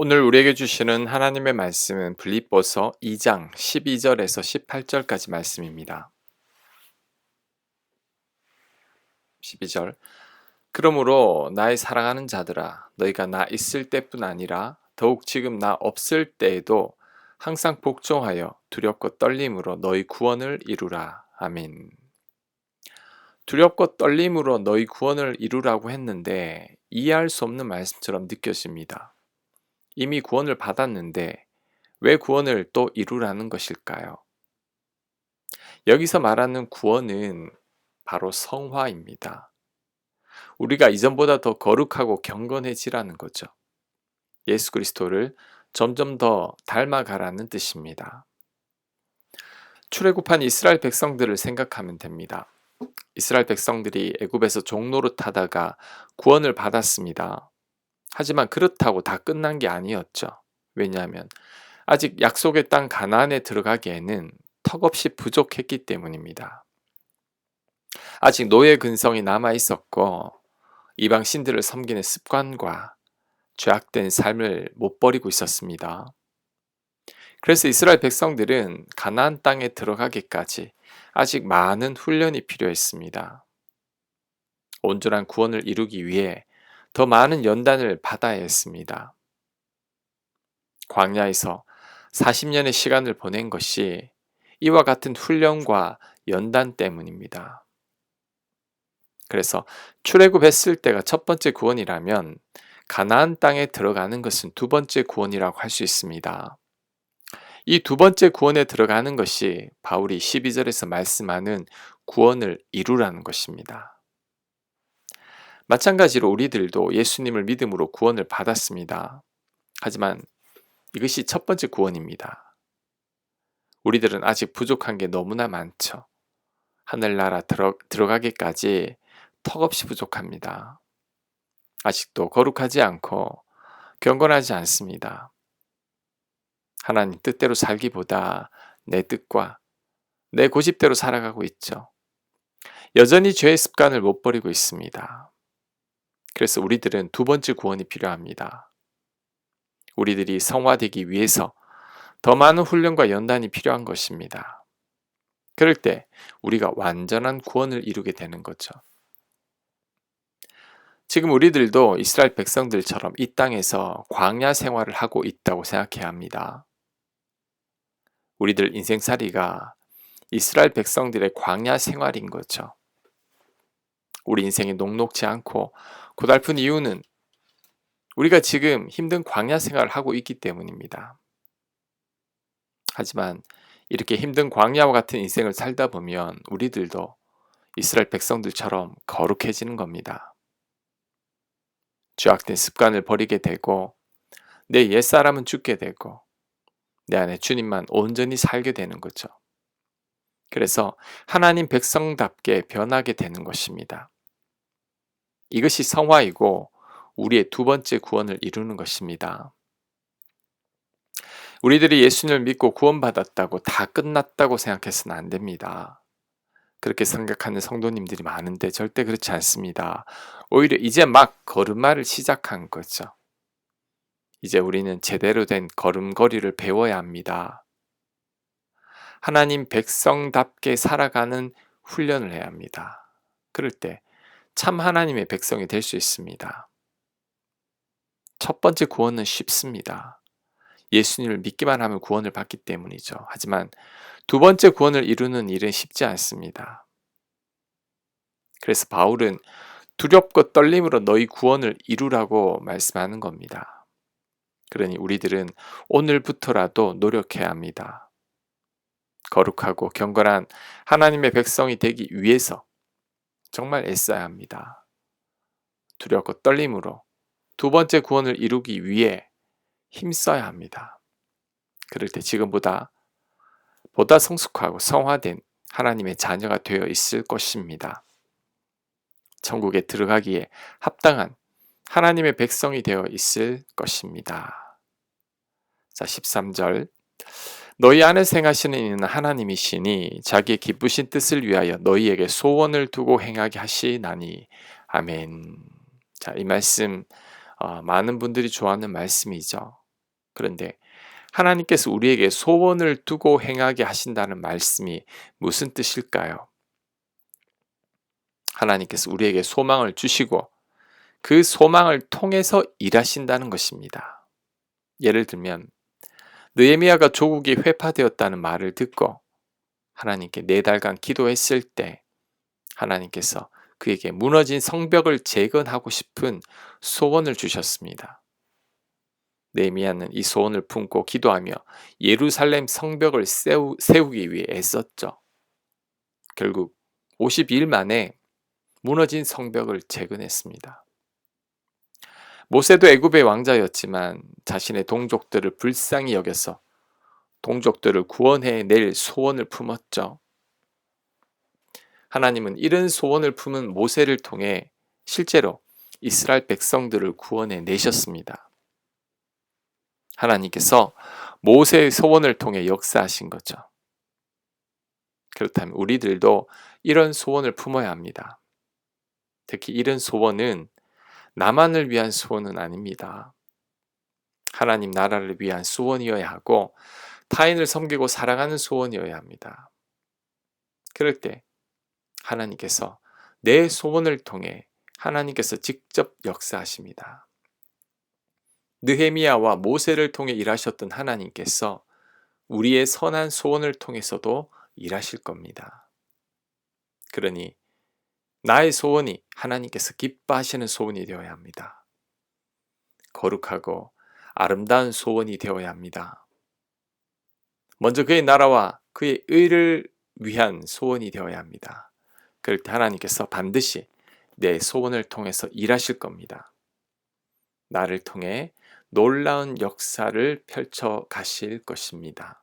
오늘 우리에게 주시는 하나님의 말씀은 빌립보서 2장 12절에서 18절까지 말씀입니다. 12절 그러므로 나의 사랑하는 자들아 너희가 나 있을 때뿐 아니라 더욱 지금 나 없을 때에도 항상 복종하여 두렵고 떨림으로 너희 구원을 이루라. 아멘. 두렵고 떨림으로 너희 구원을 이루라고 했는데 이해할 수 없는 말씀처럼 느껴집니다. 이미 구원을 받았는데 왜 구원을 또 이루라는 것일까요? 여기서 말하는 구원은 바로 성화입니다. 우리가 이전보다 더 거룩하고 경건해지라는 거죠. 예수 그리스도를 점점 더 닮아가라는 뜻입니다. 출애굽한 이스라엘 백성들을 생각하면 됩니다. 이스라엘 백성들이 애굽에서 종로로 타다가 구원을 받았습니다. 하지만 그렇다고 다 끝난 게 아니었죠. 왜냐하면 아직 약속의 땅 가나안에 들어가기에는 턱없이 부족했기 때문입니다. 아직 노예 근성이 남아 있었고 이방 신들을 섬기는 습관과 죄악된 삶을 못 버리고 있었습니다. 그래서 이스라엘 백성들은 가나안 땅에 들어가기까지 아직 많은 훈련이 필요했습니다. 온전한 구원을 이루기 위해 더 많은 연단을 받아야 했습니다. 광야에서 40년의 시간을 보낸 것이 이와 같은 훈련과 연단 때문입니다. 그래서 출애굽했을 때가 첫 번째 구원이라면 가나안 땅에 들어가는 것은 두 번째 구원이라고 할 수 있습니다. 이 두 번째 구원에 들어가는 것이 바울이 12절에서 말씀하는 구원을 이루라는 것입니다. 마찬가지로 우리들도 예수님을 믿음으로 구원을 받았습니다. 하지만 이것이 첫 번째 구원입니다. 우리들은 아직 부족한 게 너무나 많죠. 하늘나라 들어, 들어가기까지 턱없이 부족합니다. 아직도 거룩하지 않고 경건하지 않습니다. 하나님 뜻대로 살기보다 내 뜻과 내 고집대로 살아가고 있죠. 여전히 죄의 습관을 못 버리고 있습니다. 그래서 우리들은 두 번째 구원이 필요합니다. 우리들이 성화되기 위해서 더 많은 훈련과 연단이 필요한 것입니다. 그럴 때 우리가 완전한 구원을 이루게 되는 거죠. 지금 우리들도 이스라엘 백성들처럼 이 땅에서 광야 생활을 하고 있다고 생각해야 합니다. 우리들 인생살이가 이스라엘 백성들의 광야 생활인 거죠. 우리 인생이 녹록지 않고 고달픈 이유는 우리가 지금 힘든 광야 생활을 하고 있기 때문입니다. 하지만 이렇게 힘든 광야와 같은 인생을 살다 보면 우리들도 이스라엘 백성들처럼 거룩해지는 겁니다. 죄악된 습관을 버리게 되고 내 옛사람은 죽게 되고 내 안에 주님만 온전히 살게 되는 거죠. 그래서 하나님 백성답게 변하게 되는 것입니다. 이것이 성화이고 우리의 두 번째 구원을 이루는 것입니다. 우리들이 예수님을 믿고 구원받았다고 다 끝났다고 생각해서는 안 됩니다. 그렇게 생각하는 성도님들이 많은데 절대 그렇지 않습니다. 오히려 이제 막 걸음마를 시작한 거죠. 이제 우리는 제대로 된 걸음걸이를 배워야 합니다. 하나님 백성답게 살아가는 훈련을 해야 합니다. 그럴 때 참 하나님의 백성이 될 수 있습니다. 첫 번째 구원은 쉽습니다. 예수님을 믿기만 하면 구원을 받기 때문이죠. 하지만 두 번째 구원을 이루는 일은 쉽지 않습니다. 그래서 바울은 두렵고 떨림으로 너희 구원을 이루라고 말씀하는 겁니다. 그러니 우리들은 오늘부터라도 노력해야 합니다. 거룩하고 경건한 하나님의 백성이 되기 위해서 정말 애써야 합니다. 두렵고 떨림으로 두 번째 구원을 이루기 위해 힘써야 합니다. 그럴 때 지금보다 보다 성숙하고 성화된 하나님의 자녀가 되어 있을 것입니다. 천국에 들어가기에 합당한 하나님의 백성이 되어 있을 것입니다. 자, 13절. 너희 안에 생하시는 이는 하나님이시니 자기의 기쁘신 뜻을 위하여 너희에게 소원을 두고 행하게 하시나니 아멘. 자, 이 말씀 어, 많은 분들이 좋아하는 말씀이죠. 그런데 하나님께서 우리에게 소원을 두고 행하게 하신다는 말씀이 무슨 뜻일까요? 하나님께서 우리에게 소망을 주시고 그 소망을 통해서 일하신다는 것입니다. 예를 들면 느헤미야가 조국이 회파되었다는 말을 듣고 하나님께 네 달간 기도했을 때 하나님께서 그에게 무너진 성벽을 재건하고 싶은 소원을 주셨습니다. 네미야는 이 소원을 품고 기도하며 예루살렘 성벽을 세우, 세우기 위해 애썼죠. 결국 52일 만에 무너진 성벽을 재건했습니다. 모세도 애굽의 왕자였지만 자신의 동족들을 불쌍히 여겨서 동족들을 구원해 낼 소원을 품었죠. 하나님은 이런 소원을 품은 모세를 통해 실제로 이스라엘 백성들을 구원해 내셨습니다. 하나님께서 모세의 소원을 통해 역사하신 거죠. 그렇다면 우리들도 이런 소원을 품어야 합니다. 특히 이런 소원은 나만을 위한 소원은 아닙니다. 하나님 나라를 위한 소원이어야 하고 타인을 섬기고 살아가는 소원이어야 합니다. 그럴 때 하나님께서 내 소원을 통해 하나님께서 직접 역사하십니다. 느헤미야와 모세를 통해 일하셨던 하나님께서 우리의 선한 소원을 통해서도 일하실 겁니다. 그러니 나의 소원이 하나님께서 기뻐하시는 소원이 되어야 합니다. 거룩하고 아름다운 소원이 되어야 합니다. 먼저 그의 나라와 그의 의를 위한 소원이 되어야 합니다. 그럴 때 하나님께서 반드시 내 소원을 통해서 일하실 겁니다. 나를 통해 놀라운 역사를 펼쳐 가실 것입니다.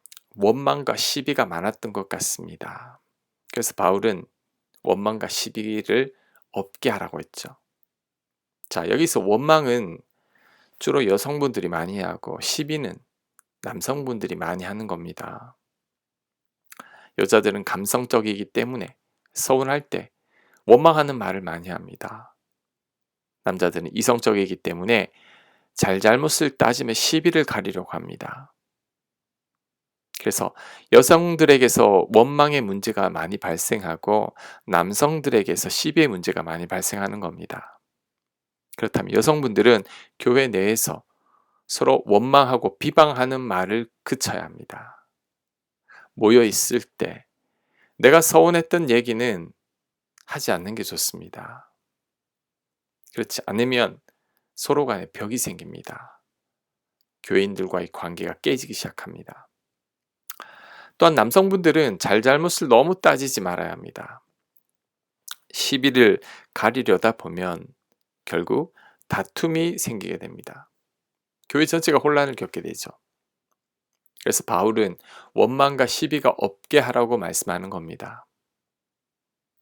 원망과 시비가 많았던 것 같습니다. 그래서 바울은 원망과 시비를 없게 하라고 했죠. 자, 여기서 원망은 주로 여성분들이 많이 하고 시비는 남성분들이 많이 하는 겁니다. 여자들은 감성적이기 때문에 서운할 때 원망하는 말을 많이 합니다. 남자들은 이성적이기 때문에 잘잘못을 따지며 시비를 가리려고 합니다. 그래서 여성들에게서 원망의 문제가 많이 발생하고 남성들에게서 시비의 문제가 많이 발생하는 겁니다. 그렇다면 여성분들은 교회 내에서 서로 원망하고 비방하는 말을 그쳐야 합니다. 모여 있을 때 내가 서운했던 얘기는 하지 않는 게 좋습니다. 그렇지 않으면 서로 간에 벽이 생깁니다. 교인들과의 관계가 깨지기 시작합니다. 또한 남성분들은 잘잘못을 너무 따지지 말아야 합니다. 시비를 가리려다 보면 결국 다툼이 생기게 됩니다. 교회 전체가 혼란을 겪게 되죠. 그래서 바울은 원망과 시비가 없게 하라고 말씀하는 겁니다.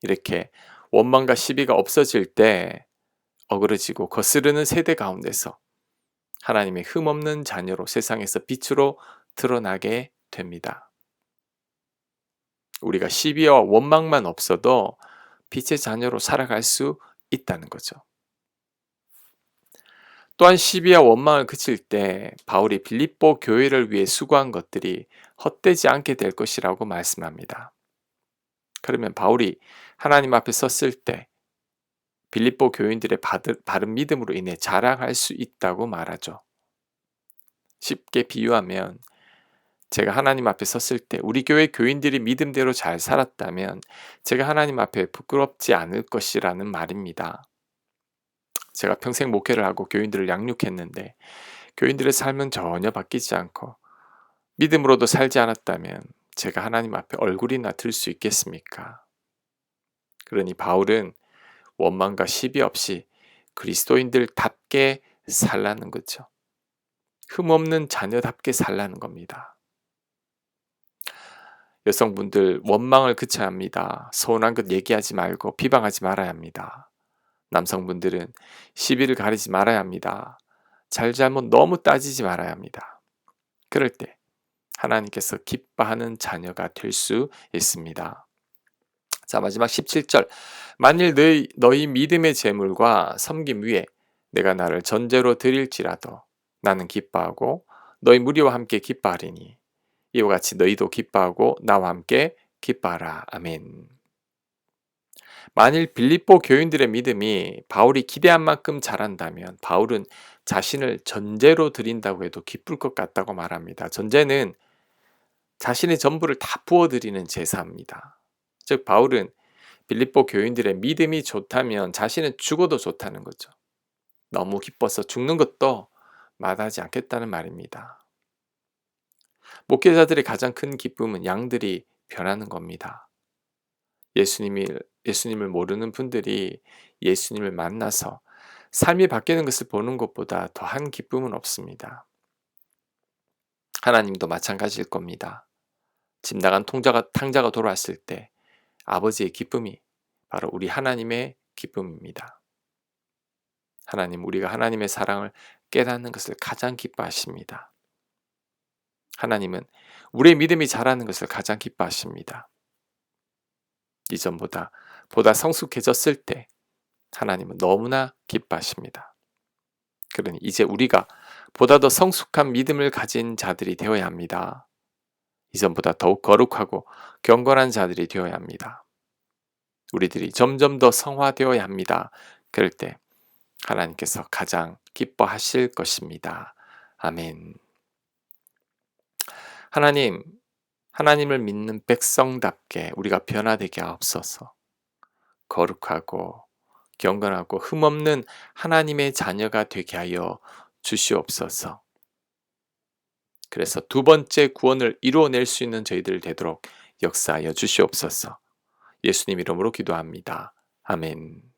이렇게 원망과 시비가 없어질 때 어그러지고 거스르는 세대 가운데서 하나님의 흠없는 자녀로 세상에서 빛으로 드러나게 됩니다. 우리가 시비와 원망만 없어도 빛의 자녀로 살아갈 수 있다는 거죠. 또한 시비와 원망을 그칠 때 바울이 빌립보 교회를 위해 수고한 것들이 헛되지 않게 될 것이라고 말씀합니다. 그러면 바울이 하나님 앞에 섰을 때 빌립보 교인들의 바른 믿음으로 인해 자랑할 수 있다고 말하죠. 쉽게 비유하면 제가 하나님 앞에 섰을 때 우리 교회 교인들이 믿음대로 잘 살았다면 제가 하나님 앞에 부끄럽지 않을 것이라는 말입니다. 제가 평생 목회를 하고 교인들을 양육했는데 교인들의 삶은 전혀 바뀌지 않고 믿음으로도 살지 않았다면 제가 하나님 앞에 얼굴이나 들 수 있겠습니까? 그러니 바울은 원망과 시비 없이 그리스도인들답게 살라는 거죠. 흠없는 자녀답게 살라는 겁니다. 여성분들 원망을 그쳐야 합니다. 서운한 것 얘기하지 말고 비방하지 말아야 합니다. 남성분들은 시비를 가리지 말아야 합니다. 잘잘못 너무 따지지 말아야 합니다. 그럴 때 하나님께서 기뻐하는 자녀가 될 수 있습니다. 자, 마지막 17절. 만일 너희, 너희 믿음의 재물과 섬김 위에 내가 나를 전제로 드릴지라도 나는 기뻐하고 너희 무리와 함께 기뻐하리니 이와 같이 너희도 기뻐하고 나와 함께 기뻐하라. 아멘. 만일 빌립보 교인들의 믿음이 바울이 기대한 만큼 자란다면 바울은 자신을 전제로 드린다고 해도 기쁠 것 같다고 말합니다. 전제는 자신의 전부를 다 부어드리는 제사입니다. 즉 바울은 빌립보 교인들의 믿음이 좋다면 자신은 죽어도 좋다는 거죠. 너무 기뻐서 죽는 것도 마다하지 않겠다는 말입니다. 목회자들의 가장 큰 기쁨은 양들이 변하는 겁니다. 예수님이, 예수님을 모르는 분들이 예수님을 만나서 삶이 바뀌는 것을 보는 것보다 더한 기쁨은 없습니다. 하나님도 마찬가지일 겁니다. 집 나간 통자가, 탕자가 돌아왔을 때 아버지의 기쁨이 바로 우리 하나님의 기쁨입니다. 하나님, 우리가 하나님의 사랑을 깨닫는 것을 가장 기뻐하십니다. 하나님은 우리의 믿음이 자라는 것을 가장 기뻐하십니다. 이전보다 보다 성숙해졌을 때 하나님은 너무나 기뻐하십니다. 그러니 이제 우리가 보다 더 성숙한 믿음을 가진 자들이 되어야 합니다. 이전보다 더욱 거룩하고 경건한 자들이 되어야 합니다. 우리들이 점점 더 성화되어야 합니다. 그럴 때 하나님께서 가장 기뻐하실 것입니다. 아멘. 하나님, 하나님을 믿는 백성답게 우리가 변화되게 하옵소서. 거룩하고 경건하고 흠없는 하나님의 자녀가 되게 하여 주시옵소서. 그래서 두 번째 구원을 이루어낼 수 있는 저희들 되도록 역사하여 주시옵소서. 예수님 이름으로 기도합니다. 아멘.